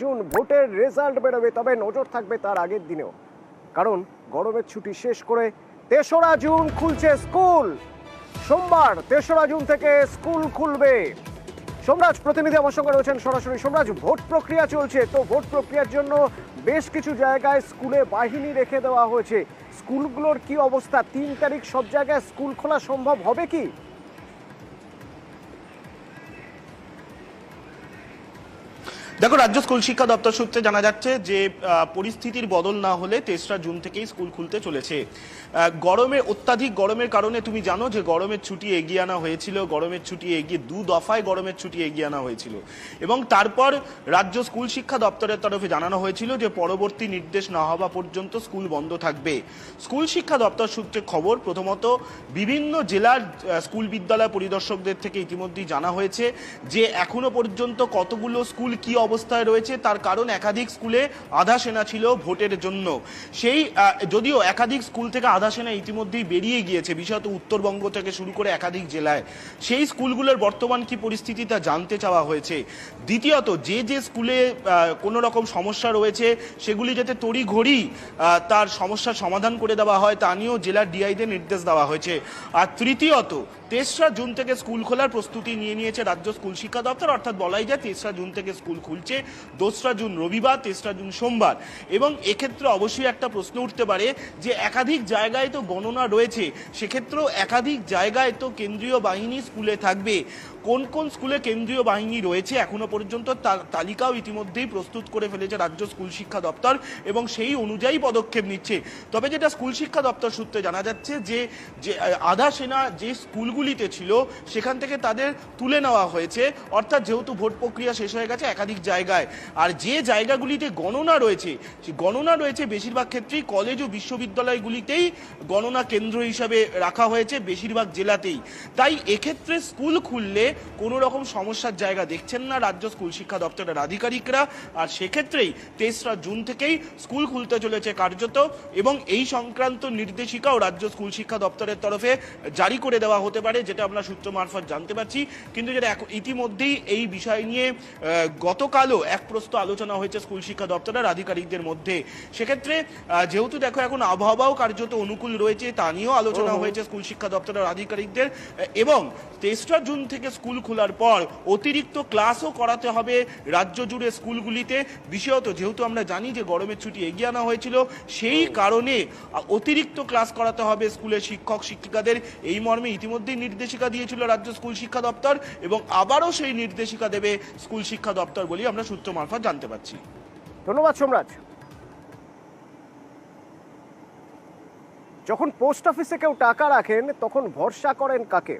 June ভোটের result বেরোবে, তবে নজর থাকবে তার আগের দিনেও। কারণ গরমের ছুটি শেষ করে তেসরা জুন খুলছে স্কুল। সোমবার তেসরা জুন থেকে স্কুল খুলবে। সোমরাজ প্রতিনিধি আমার সঙ্গে রয়েছেন সরাসরি। সোমরাজ, ভোট প্রক্রিয়া চলছে, তো ভোট প্রক্রিয়ার জন্য বেশ কিছু জায়গায় স্কুলে বাহিনী রেখে দেওয়া হয়েছে। স্কুলগুলোর কি অবস্থা? তিন তারিখ সব জায়গায় স্কুল খোলা সম্ভব হবে কি? দেখো, রাজ্য স্কুল শিক্ষা দপ্তর সূত্রে জানা যাচ্ছে যে পরিস্থিতির বদল না হলে তেসরা জুন থেকেই স্কুল খুলতে চলেছে। গরমে, অত্যাধিক গরমের কারণে তুমি জানো যে, গরমের ছুটি এগিয়ে আনা হয়েছিল। গরমের ছুটি এগিয়ে দু দফায় গরমের ছুটি এগিয়ে আনা হয়েছিল। এবং তারপর রাজ্য স্কুল শিক্ষা দপ্তরের তরফে জানানো হয়েছিল যে, পরবর্তী নির্দেশ না হওয়া পর্যন্ত স্কুল বন্ধ থাকবে। স্কুল শিক্ষা দপ্তর সূত্রে খবর, প্রথমত বিভিন্ন জেলার স্কুল বিদ্যালয় পরিদর্শকদের থেকে ইতিমধ্যেই জানা হয়েছে যে, এখনও পর্যন্ত কতগুলো স্কুল কি অবস্থায় রয়েছে, তার কারণ একাধিক স্কুলে আধা সেনা ছিল ভোটের জন্য। সেই যদিও একাধিক স্কুল থেকে আধা সেনা ইতিমধ্যেই বেরিয়ে গিয়েছে, বিশেষত উত্তরবঙ্গ থেকে শুরু করে একাধিক জেলায়। সেই স্কুলগুলোর বর্তমান কি পরিস্থিতি তা জানতে চাওয়া হয়েছে। দ্বিতীয়ত, যে যে স্কুলে কোনো রকম সমস্যা রয়েছে, সেগুলি যাতে তড়িঘড়ি তার সমস্যার সমাধান করে দেওয়া হয়, তা নিয়েও জেলার ডিআইদের নির্দেশ দেওয়া হয়েছে। আর তৃতীয়ত তেসরা জুন থেকে স্কুল খোলার প্রস্তুতি নিয়ে নিয়েছে রাজ্য স্কুল শিক্ষা দপ্তর, অর্থাৎ বলাই যায় তেসরা জুন থেকে স্কুল খুলছে, দোসরা জুন রবিবার, তেসরা জুন সোমবার। এবং এক্ষেত্রে অবশ্যই একটা প্রশ্ন উঠতে পারে যে একাধিক জায়গায় তো গণনা রয়েছে, সেক্ষেত্রেও একাধিক জায়গায় তো কেন্দ্রীয় বাহিনী স্কুলে থাকবে। কোন কোন স্কুলে কেন্দ্রীয় বাহিনী রয়েছে এখনও পর্যন্ত তালিকাও ইতিমধ্যেই প্রস্তুত করে ফেলেছে রাজ্য স্কুল শিক্ষা দপ্তর এবং সেই অনুযায়ী পদক্ষেপ নিচ্ছে। তবে যেটা স্কুল শিক্ষা দপ্তর সূত্রে জানা যাচ্ছে যে আধা সেনা যে স্কুলগুলিতে ছিল, সেখান থেকে তাদের তুলে নেওয়া হয়েছে। অর্থাৎ যেহেতু ভোট প্রক্রিয়া শেষ হয়ে গেছে একাধিক জায়গায়। আর যে জায়গাগুলিতে গণনা রয়েছে সেই গণনা রয়েছে বেশিরভাগ ক্ষেত্রেই কলেজ ও বিশ্ববিদ্যালয়গুলিতেই গণনা কেন্দ্র হিসাবে রাখা হয়েছে বেশিরভাগ জেলাতেই। তাই এক্ষেত্রে স্কুল খুললে কোনো রকম সমস্যার জায়গা দেখছেন না রাজ্য স্কুল শিক্ষা দপ্তরের আধিকারিকরা। আর সেক্ষেত্রেই তেসরা জুন থেকেই স্কুল খুলতে চলেছে কার্যত এবং এই সংক্রান্ত নির্দেশিকাও রাজ্য স্কুল শিক্ষা দপ্তরের তরফে জারি করে দেওয়া হতে পারে। যেটা আমরা সূত্র মারফত জানতে পারছি। কিন্তু যেটা ইতিমধ্যেই এই বিষয় নিয়ে গতকালও এক প্রস্ত আলোচনা হয়েছে স্কুল শিক্ষা দপ্তরের আধিকারিকদের মধ্যে। সেক্ষেত্রে যেহেতু দেখো এখন আবহাওয়াও কার্যত অনুকূল রয়েছে তা নিয়েও আলোচনা হয়েছে স্কুল শিক্ষা দপ্তরের আধিকারিকদের। এবং তেসরা জুন থেকে স্কুল খোলার পর অতিরিক্ত ক্লাসও করাতে হবে রাজ্য জুড়ে স্কুলগুলিতে। বিশেষত যেহেতু আমরা জানি যে গরমের ছুটি এগিয়ে আনা হয়েছিল সেই কারণে অতিরিক্ত ক্লাস করাতে হবে স্কুলের শিক্ষক শিক্ষিকাদের। এই মর্মে ইতিমধ্যেই নির্দেশিকা দিয়েছিল রাজ্য স্কুল শিক্ষা দপ্তর এবং আবারও সেই নির্দেশিকা দেবে স্কুল শিক্ষা দপ্তর বলি আমরা সূত্র মারফত জানতে পারছি। ধন্যবাদ সোমরাজ। যখন পোস্ট অফিসে কেউ টাকা রাখেন, তখন ভরসা করেন কাকে?